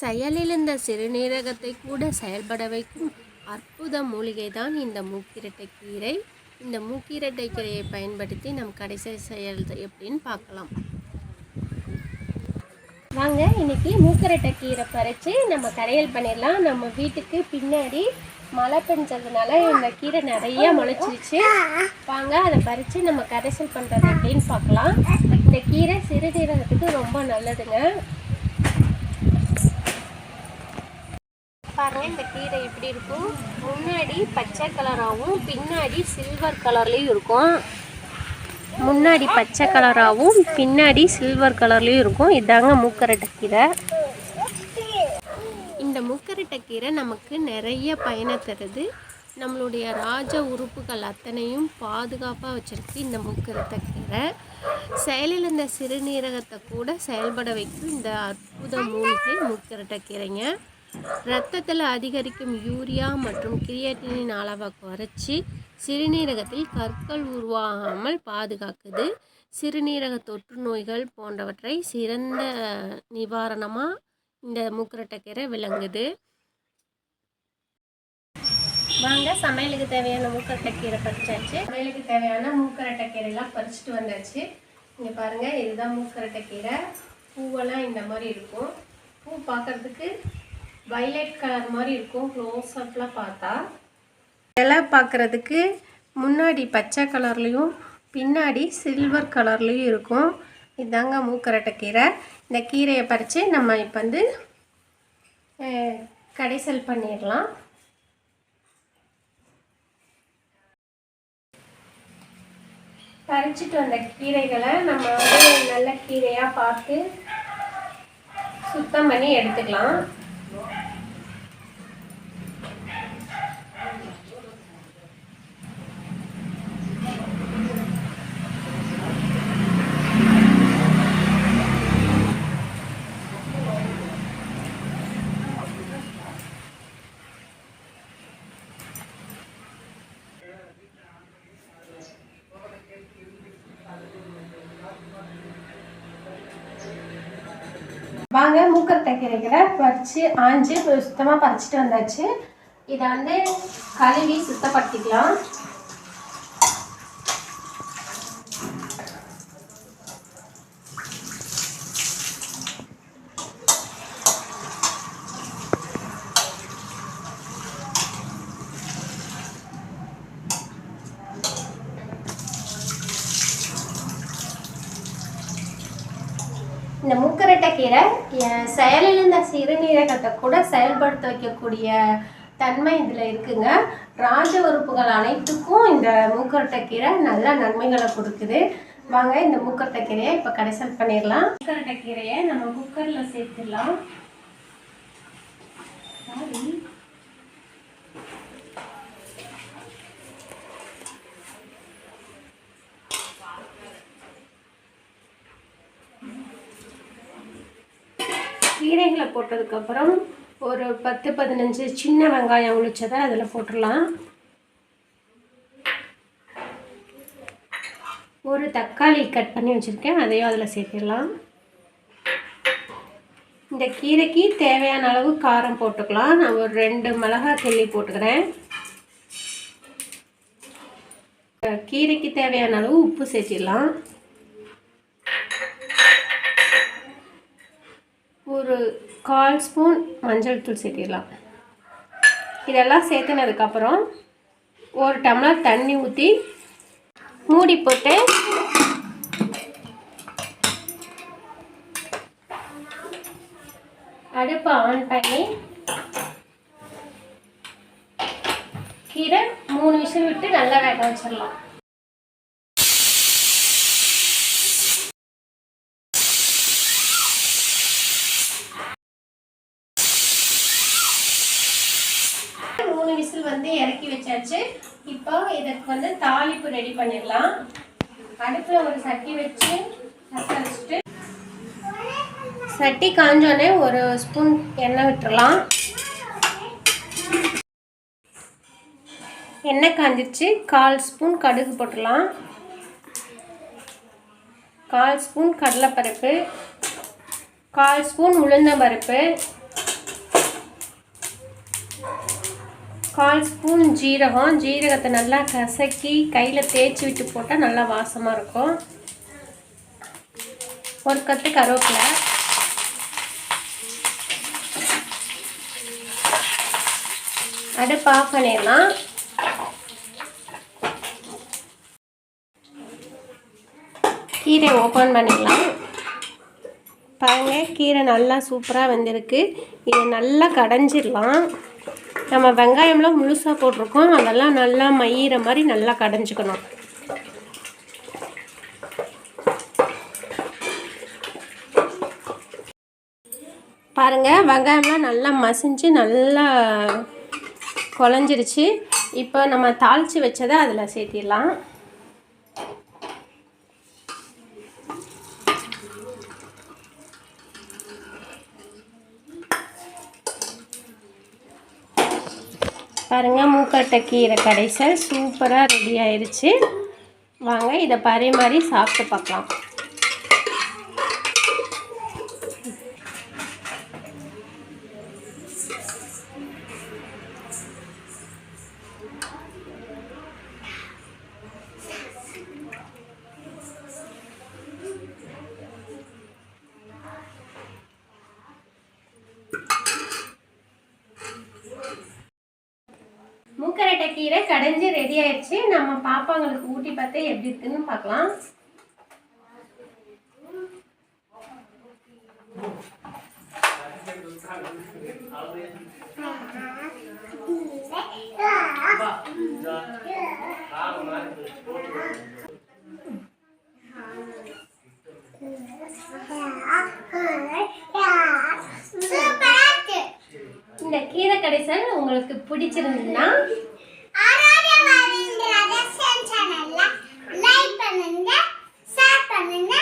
செயலிழந்த சிறுநீரகத்தை கூட செயல்பட வைக்கும் அற்புத மூலிகை தான் இந்த மூக்கிரட்டை கீரை. இந்த மூக்கிரட்டை கீரையை பயன்படுத்தி நம் கடைசி செயல் எப்படின்னு பார்க்கலாம். வாங்க இன்னைக்கு மூக்கரட்டை கீரை பறித்து நம்ம கரையல் பண்ணிடலாம். நம்ம வீட்டுக்கு பின்னாடி மழை பெஞ்சதுனால இந்த கீரை நிறைய முளைச்சிருச்சு. வாங்க அதை பறித்து நம்ம கரைசல் பண்ணுறது எப்படின்னு பார்க்கலாம். இந்த கீரை சிறுநீரகத்துக்கு ரொம்ப நல்லதுங்க. பாருங்க இந்த கீரை எப்படி இருக்கும்? முன்னாடி பச்சை கலராகவும் பின்னாடி சில்வர் கலர்லேயும் இருக்கும். முன்னாடி பச்சை கலராகவும் பின்னாடி சில்வர் கலர்லேயும் இருக்கும். இதாங்க மூக்கரட்டை கீரை. இந்த மூக்கரட்டை கீரை நமக்கு நிறைய பயனை தருது. நம்மளுடைய ராஜ உறுப்புகள் அத்தனையும் பாதுகாப்பாக வச்சுருக்கு இந்த மூக்கரட்டை கீரை. செயலிழந்த சிறுநீரகத்தை கூட செயல்பட வைக்கும் இந்த அற்புத மூலிகை மூக்கரட்டை கீரைங்க. ரத்தத்தில் அதிகரிக்கும் யூரியா மற்றும் கிரியேட்டினின் அளவை குறைச்சி சிறுநீரகத்தில் கற்கள் உருவாகாமல் பாதுகாக்குது. சிறுநீரக தொற்று நோய்கள் போன்றவற்றை சிறந்த நிவாரணமாக இந்த மூக்கரட்டைக்கீரை விளங்குது. வாங்க சமையலுக்கு தேவையான மூக்கரட்டைக்கீரை பறிச்சாச்சு. சமையலுக்கு தேவையான மூக்கரட்டைக்கீரைலாம் பறிச்சுட்டு வந்தாச்சு. இங்கே பாருங்கள் இதுதான் மூக்கரட்டைக்கீரை பூவெல்லாம் இந்த மாதிரி இருக்கும். பூ பார்க்குறதுக்கு வைலட் கலர் மாதிரி இருக்கும். க்ளோஸ் அப்லாம் பார்த்தா. இலை பார்க்குறதுக்கு முன்னாடி பச்சை கலர்லேயும் பின்னாடி சில்வர் கலர்லேயும் இருக்கும். இதாங்க மூக்கரட்டை கீரை. இந்த கீரையை பறித்து நம்ம இப்போ வந்து கடைசல் பண்ணிடலாம். பறிச்சிட்டு வந்த கீரைகளை நம்ம வந்து நல்ல கீரையாக பார்த்து சுத்தம் பண்ணி எடுத்துக்கலாம். வாங்க மூக்கத்தை கீரைகளை பறித்து ஆஞ்சு சுத்தமாக பறிச்சுட்டு வந்தாச்சு. இதை வந்து கழுவி சுத்தப்படுத்திக்கலாம். இந்த மூக்கரட்டை கீரை செயலிழந்த சிறுநீரகத்தை கூட செயல்படுத்த வைக்கக்கூடிய தன்மை இதில் இருக்குங்க. ராஜ உறுப்புகள் அனைத்துக்கும் இந்த மூக்கரட்டை கீரை நல்ல நன்மைகளை கொடுக்குது. வாங்க இந்த மூக்கரட்டை கீரையை இப்போ கடைசல் பண்ணிடலாம். மூக்கரட்டை கீரையை நம்ம குக்கரில் சேர்த்துடலாம். சாரி. கீரைகளை போட்டதுக்கப்புறம் ஒரு பத்து பதினஞ்சு சின்ன வெங்காயம் உளிச்சதை அதில் போட்டுடலாம். ஒரு தக்காளி கட் பண்ணி வச்சுருக்கேன் அதையும் அதில் சேர்த்திடலாம். இந்த கீரைக்கு தேவையான அளவு காரம் போட்டுக்கலாம். நான் ஒரு ரெண்டு மிளகாய் கிள்ளி போட்டுக்கிறேன். கீரைக்கு தேவையான அளவு உப்பு சேர்த்திடலாம் ஒரு கால் ஸ்பூன் மஞ்சள் தூள் சேர்த்திடலாம். இதெல்லாம் சேர்த்துனதுக்கப்புறம் ஒரு டம்ளர் தண்ணி ஊற்றி மூடி போட்டு அடுப்பை ஆன் பண்ணி கீரை மூணு விசில் விட்டு நல்லா வேக வச்சிடலாம். மூணு விசில் வந்து இறக்கி வச்சாச்சு. இப்போ இதுக்கு வந்து தாளிப்பு ரெடி பண்ணிடலாம். அடுப்பில் ஒரு சட்டி வச்சு சட்டை வச்சுட்டு சட்டி காஞ்சோடனே ஒரு ஸ்பூன் எண்ணெய் விட்டுறலாம். எண்ணெய் காஞ்சிருச்சு. கால் ஸ்பூன் கடுகு போட்டுடலாம். கால் ஸ்பூன் கடலைப்பருப்பு. கால் ஸ்பூன் உளுந்தம்பருப்பு. கால் ஸ்பூன் ஜீரகம். ஜீரகத்தை நல்லா கசக்கி கையில் தேய்ச்சி விட்டு போட்டால் நல்லா வாசமாக இருக்கும். ஒரு கத்து கருவேப்பிலை. அடுப்பு ஆஃப் பண்ணிடலாம் கீரை ஓப்பன் பண்ணிடலாம் பாருங்கள் கீரை நல்லா சூப்பராக வந்திருக்கு. இதை நல்லா கடைஞ்சிடலாம். நம்ம வெங்காயம்லாம் முழுசாக போட்டிருக்கோம். அதெல்லாம் நல்லா மயிற மாதிரி நல்லா கடைஞ்சிக்கணும். பாருங்கள் வெங்காயம்லாம் நல்லா மசிஞ்சு நல்லா குழஞ்சிருச்சு. இப்போ நம்ம தாளித்து வச்சதை அதில் சேர்த்திடலாம். பாருங்கள் மூக்கட்டை கீரை கடைசல் சூப்பராக ரெடி ஆயிடுச்சு வாங்க இதை பரிமாறி சாப்பிட்டு பார்க்கலாம். மூக்கரட்டை கீரை கடைஞ்சி ரெடி ஆயிடுச்சு. நம்ம பாப்பாங்களுக்கு ஊட்டி பார்த்து எப்படி இருக்குன்னு பார்க்கலாம். இந்த கீரை கடைசல் உங்களுக்கு பிடிச்சிருந்ததுன்னா லைக் பண்ணுங்க ஷேர் பண்ணுங்க.